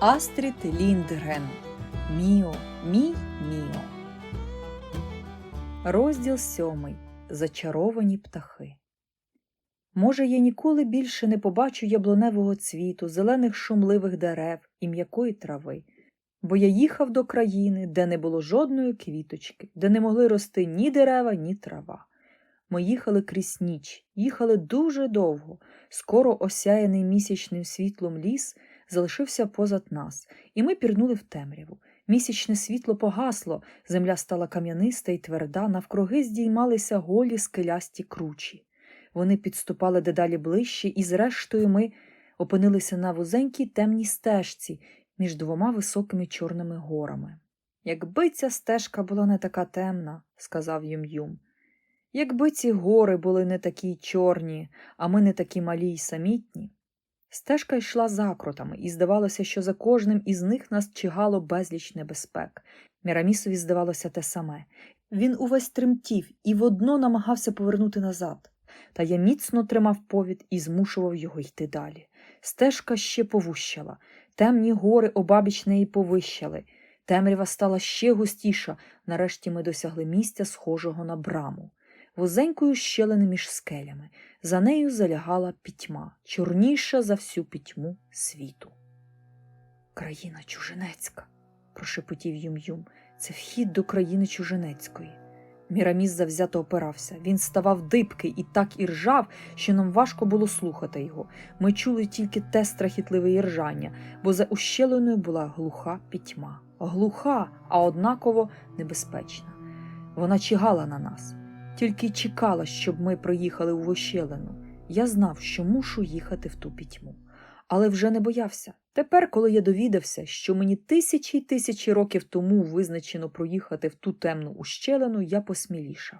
Астрід Ліндгрен. Міо, мій Міо. Розділ сьомий. Зачаровані птахи. Може, я ніколи більше не побачу яблуневого цвіту, зелених шумливих дерев і м'якої трави, бо я їхав до країни, де не було жодної квіточки, де не могли рости ні дерева, ні трава. Ми їхали крізь ніч, їхали дуже довго. Скоро осяяний місячним світлом ліс залишився позад нас, і ми пірнули в темряву. Місячне світло погасло, земля стала кам'яниста і тверда, навкруги здіймалися голі скелясті кручі. Вони підступали дедалі ближче, і, зрештою, ми опинилися на вузенькій темній стежці між двома високими чорними горами. Якби ця стежка була не така темна, сказав Юм-Юм. Якби ці гори були не такі чорні, а ми не такі малі й самітні. Стежка йшла закрутами, і здавалося, що за кожним із них нас чигало безліч небезпек. Мірамісові здавалося те саме. Він увесь тремтів і водно намагався повернути назад. Та я міцно тримав повід і змушував його йти далі. Стежка ще повущала, темні гори обабіч неї повищали. Темрява стала ще густіша. Нарешті ми досягли місця, схожого на браму. Вузенькою щелини між скелями. За нею залягала пітьма, чорніша за всю пітьму світу. Країна чужинецька, прошепотів Юм-Юм. Це вхід до країни чужинецької. Міраміс завзято опирався. Він ставав дибки і так іржав, що нам важко було слухати його. Ми чули тільки те страхітливе іржання, бо за ущелиною була глуха пітьма. Глуха, а однаково небезпечна. Вона чигала на нас, тільки чекала, щоб ми проїхали у ущелину. Я знав, що мушу їхати в ту пітьму. Але вже не боявся. Тепер, коли я довідався, що мені тисячі й тисячі років тому визначено проїхати в ту темну ущелину, я посмілішав.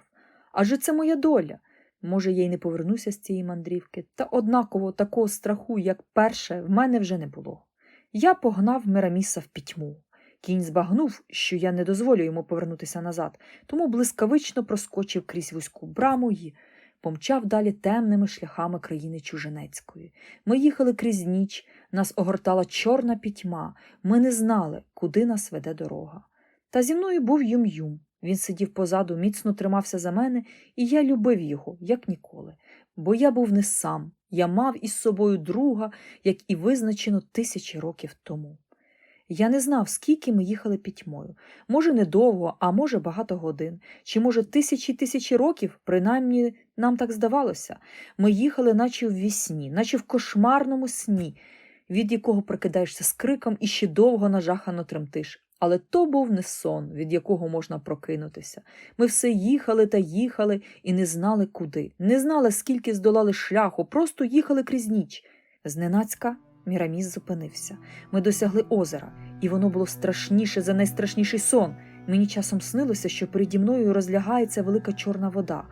Адже це моя доля. Може, я й не повернуся з цієї мандрівки, та однаково такого страху, як перше, в мене вже не було. Я погнав Мираміса в пітьму. Кінь збагнув, що я не дозволю йому повернутися назад, тому блискавично проскочив крізь вузьку браму і помчав далі темними шляхами країни чужинецької. Ми їхали крізь ніч, нас огортала чорна пітьма, ми не знали, куди нас веде дорога. Та зі мною був Юм-Юм. Він сидів позаду, міцно тримався за мене, і я любив його, як ніколи. Бо я був не сам, я мав із собою друга, як і визначено тисячі років тому. Я не знав, скільки ми їхали пітьмою. Може, недовго, а може, багато годин, чи, може, тисячі тисячі років, принаймні нам так здавалося. Ми їхали, наче в вісні, наче в кошмарному сні, від якого прикидаєшся з криком і ще довго нажахано тремтиш. Але то був не сон, від якого можна прокинутися. Ми все їхали та їхали і не знали куди, не знали, скільки здолали шляху, просто їхали крізь ніч. Зненацька Міраміс зупинився. Ми досягли озера, і воно було страшніше за найстрашніший сон. Мені часом снилося, що переді мною розлягається велика чорна вода.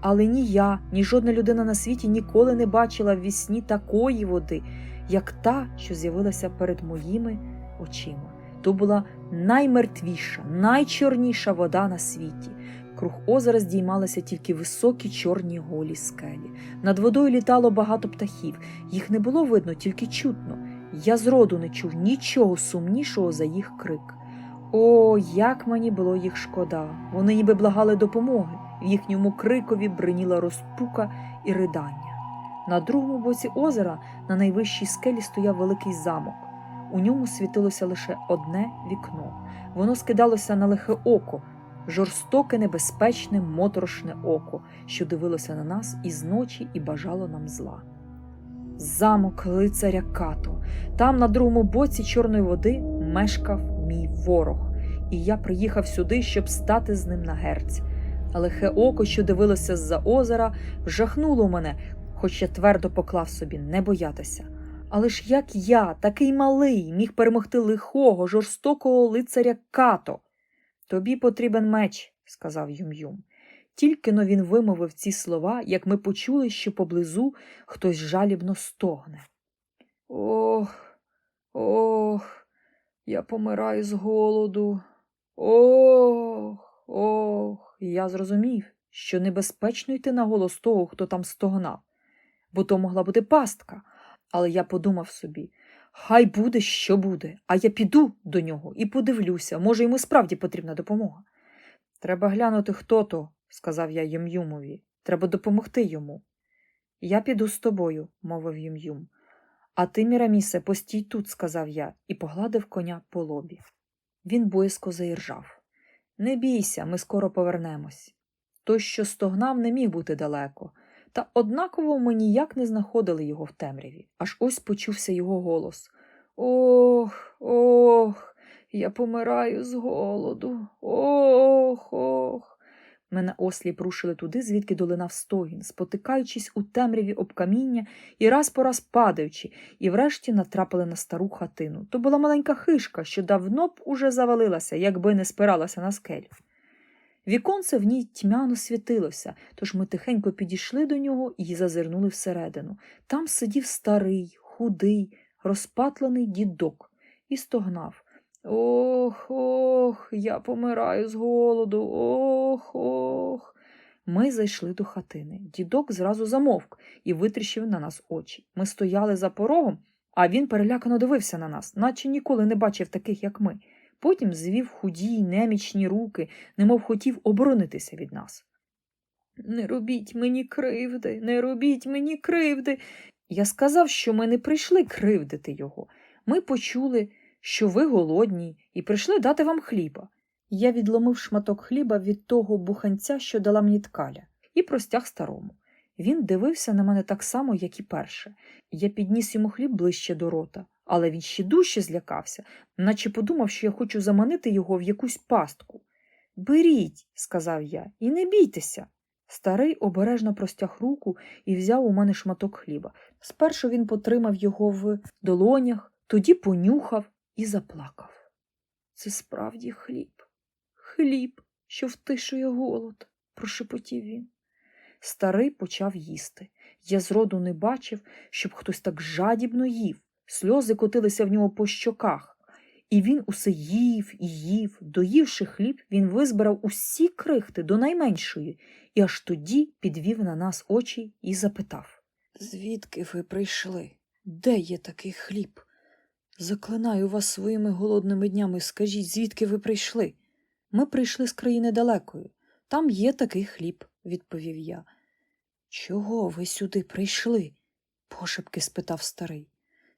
Але ні я, ні жодна людина на світі ніколи не бачила в вісні такої води, як та, що з'явилася перед моїми очима. То була наймертвіша, найчорніша вода на світі. Круг озера здіймалися тільки високі чорні голі скелі. Над водою літало багато птахів, їх не було видно, тільки чутно. Я зроду не чув нічого сумнішого за їх крик. О, як мені було їх шкода! Вони ніби благали допомоги. В їхньому крикові бриніла розпука і ридання. На другому боці озера, на найвищій скелі, стояв великий замок. У ньому світилося лише одне вікно. Воно скидалося на лихе око, жорстоке, небезпечне, моторошне око, що дивилося на нас із ночі і бажало нам зла. Замок лицаря Като. Там, на другому боці чорної води, мешкав мій ворог, і я приїхав сюди, щоб стати з ним на герць. Лихе око, що дивилося з-за озера, вжахнуло мене, хоч я твердо поклав собі не боятися. Але ж як я, такий малий, міг перемогти лихого, жорстокого лицаря Като? Тобі потрібен меч, сказав Юм-Юм. Тільки но він вимовив ці слова, як ми почули, що поблизу хтось жалібно стогне. Ох, ох, я помираю з голоду. Ох, ох. Я зрозумів, що небезпечно йти на голос того, хто там стогнав, бо то могла бути пастка. Але я подумав собі Хай буде, що буде, а я піду до нього і подивлюся, може, йому справді потрібна допомога. Треба глянути, хто то, сказав я Юм'юмові. Треба допомогти йому. Я піду з тобою, мовив Юм'юм. А ти, Мірамісе, постій тут, сказав я і погладив коня по лобі. Він боязко заіржав. Не бійся, ми скоро повернемось. Той, що стогнав, не міг бути далеко, та однаково ми ніяк не знаходили його в темряві. Аж ось почувся його голос. Ох, ох, я помираю з голоду. Ох, ох. Мене осліп рушили туди, звідки долинав стогін, спотикаючись у темряві об каміння і раз по раз падаючи, і врешті натрапили на стару хатину. То була маленька хишка, що давно б уже завалилася, якби не спиралася на скель. Віконце в ній тьмяно світилося, тож ми тихенько підійшли до нього і зазирнули всередину. Там сидів старий, худий, розпатлений дідок і стогнав. Ох, ох, я помираю з голоду. Ох, ох. Ми зайшли до хатини. Дідок зразу замовк і витріщив на нас очі. Ми стояли за порогом, а він перелякано дивився на нас, наче ніколи не бачив таких, як ми. Потім звів худі, немічні руки, немов хотів оборонитися від нас. Не робіть мені кривди, не робіть мені кривди. Я сказав, що ми не прийшли кривдити його. Ми почули, що ви голодні, і прийшли дати вам хліба. Я відломив шматок хліба від того буханця, що дала мені ткаля, і простяг старому. Він дивився на мене так само, як і перше. Я підніс йому хліб ближче до рота, але він ще дужче злякався, наче подумав, що я хочу заманити його в якусь пастку. Беріть, сказав я, і не бійтеся. Старий обережно простяг руку і взяв у мене шматок хліба. Спершу він потримав його в долонях, тоді понюхав і заплакав. Це справді хліб, хліб, що втишує голод, прошепотів він. Старий почав їсти. Я зроду не бачив, щоб хтось так жадібно їв. Сльози котилися в нього по щоках. І він усе їв і їв. Доївши хліб, він визбирав усі крихти до найменшої, і аж тоді підвів на нас очі і запитав Звідки ви прийшли? Де є такий хліб? Заклинаю вас своїми голодними днями, скажіть, звідки ви прийшли? Ми прийшли з країни далекої. Там є такий хліб, відповів я. Чого ви сюди прийшли? пошепки спитав старий.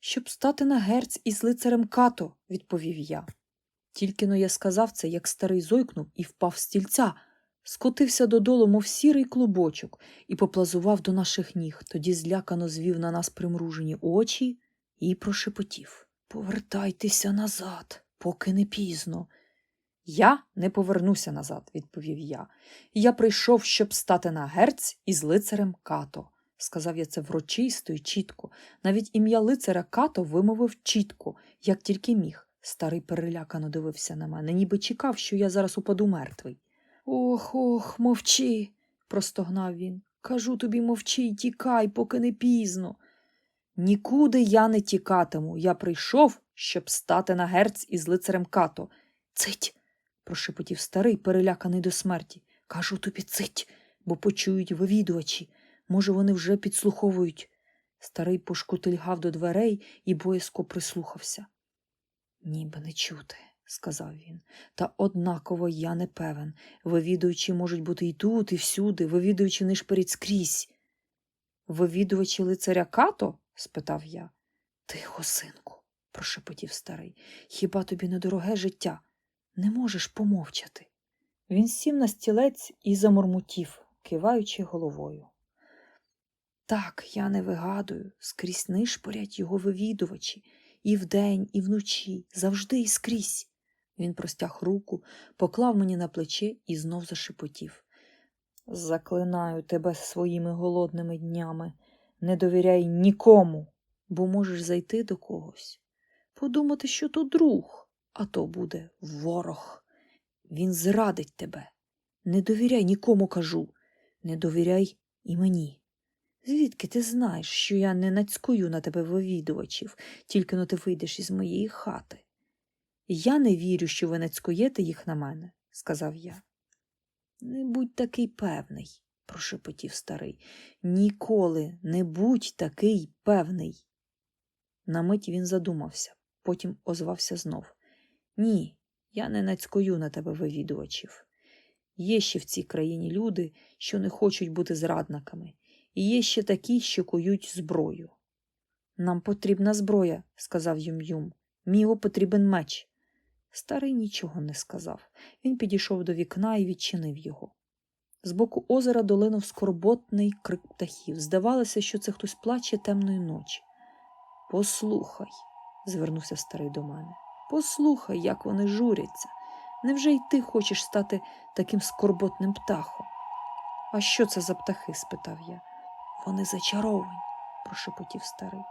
Щоб стати на герць із лицарем като, відповів я. Тільки но я сказав це, як старий зойкнув і впав з стільця, скотився додолу, мов сірий клубочок, і поплазував до наших ніг, тоді злякано звів на нас примружені очі і прошепотів Повертайтеся назад, поки не пізно. Я не повернуся назад, відповів я. Я прийшов, щоб стати на герць із лицарем като. Сказав я це врочисто і чітко. Навіть ім'я лицаря като вимовив чітко, як тільки міг. Старий перелякано дивився на мене, ніби чекав, що я зараз упаду мертвий. Ох, ох, мовчи, простогнав він. Кажу тобі, мовчи й тікай, поки не пізно. Нікуди я не тікатиму. Я прийшов, щоб стати на герць із лицарем като. Цить. прошепотів старий, переляканий до смерті. Кажу тобі цить, бо почують вивідувачі. Може, вони вже підслуховують. Старий пошкутильгав до дверей і боязко прислухався. Ніби не чути, сказав він. Та однаково я не певен. Вивідувачі можуть бути і тут, і всюди, вивідувачі не шперіть скрізь. Вивідувачі лицаря като? спитав я. Тихо, синку, прошепотів старий. Хіба тобі не дороге життя? Не можеш помовчати. Він сів на стілець і замурмутів, киваючи головою. Так, я не вигадую, скрізь нишпорять його вивідувачі, і вдень, і вночі, завжди і скрізь. Він простяг руку, поклав мені на плече і знов зашепотів. Заклинаю тебе своїми голодними днями. Не довіряй нікому, бо можеш зайти до когось, подумати, що то друг, а то буде ворог. Він зрадить тебе. Не довіряй нікому кажу, не довіряй і мені. Звідки ти знаєш, що я не нацькую на тебе вивідувачів, тільки но ти вийдеш із моєї хати? Я не вірю, що ви нацькуєте їх на мене, сказав я. Не будь такий певний, прошепотів старий. Ніколи не будь такий певний. На мить він задумався, потім озвався знов. Ні, я не нацькую на тебе вивідувачів. Є ще в цій країні люди, що не хочуть бути зрадниками, і є ще такі, що кують зброю. Нам потрібна зброя, сказав Юм-Юм. Міго потрібен меч. Старий нічого не сказав. Він підійшов до вікна і відчинив його. З боку озера долинув скорботний крик птахів. Здавалося, що це хтось плаче темної ночі. Послухай, звернувся старий до мене. Послухай, як вони журяться. Невже й ти хочеш стати таким скорботним птахом? А що це за птахи? спитав я. Вони зачаровані, прошепотів старий.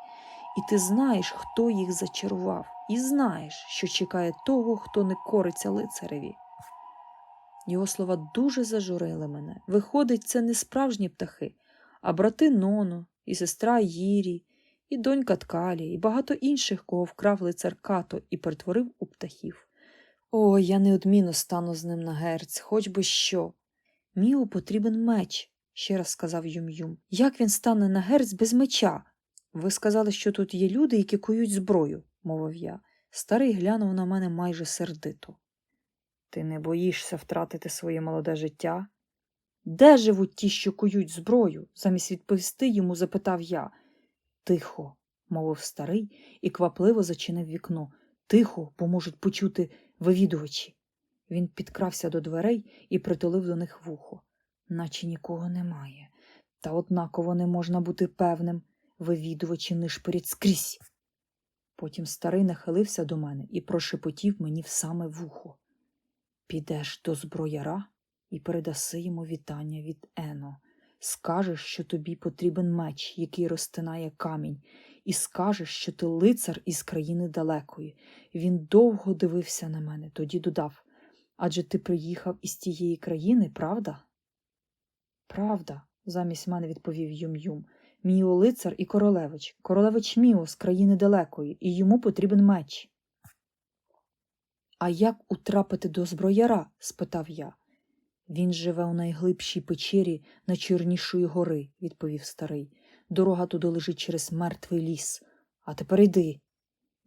І ти знаєш, хто їх зачарував, і знаєш, що чекає того, хто не кориться лицареві. Його слова дуже зажурили мене. Виходить, це не справжні птахи, а брати Ноно, і сестра Їрі, і донька Ткалі, і багато інших, кого вкрав лицар Като і перетворив у птахів. О, я неодмінно стану з ним на герць, хоч би що. Міу потрібен меч, ще раз сказав Юм-Юм. Як він стане на герць без меча? Ви сказали, що тут є люди, які кують зброю, мовив я. Старий глянув на мене майже сердито. Ти не боїшся втратити своє молоде життя? Де живуть ті, що кують зброю? замість відповісти йому запитав я. Тихо, мовив старий і квапливо зачинив вікно. Тихо, бо можуть почути вивідувачі. Він підкрався до дверей і притулив до них вухо. Наче нікого немає. Та однаково не можна бути певним, вивідувачі нишпорять скрізь. Потім старий нахилився до мене і прошепотів мені в саме вухо. Підеш до зброяра і передаси йому вітання від Ено. Скажеш, що тобі потрібен меч, який розтинає камінь, і скажеш, що ти лицар із країни далекої. Він довго дивився на мене, тоді додав Адже ти приїхав із тієї країни, правда? Правда, замість мене відповів Юм-Юм. Міо лицар і королевич. Королевич Міо з країни далекої, і йому потрібен меч. А як утрапити до зброяра? спитав я. Він живе у найглибшій печері на Чорнішої гори, відповів старий. Дорога туди лежить через мертвий ліс. А тепер йди.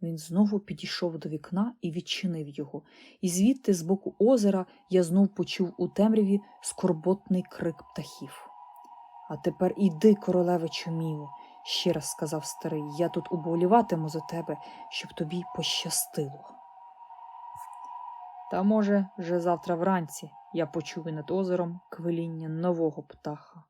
Він знову підійшов до вікна і відчинив його, і звідти, з боку озера, я знов почув у темряві скорботний крик птахів. А тепер іди, королевичу Міо, ще раз сказав старий, я тут уболіватиму за тебе, щоб тобі пощастило. Та, може, вже завтра вранці я почув і над озером квиління нового птаха.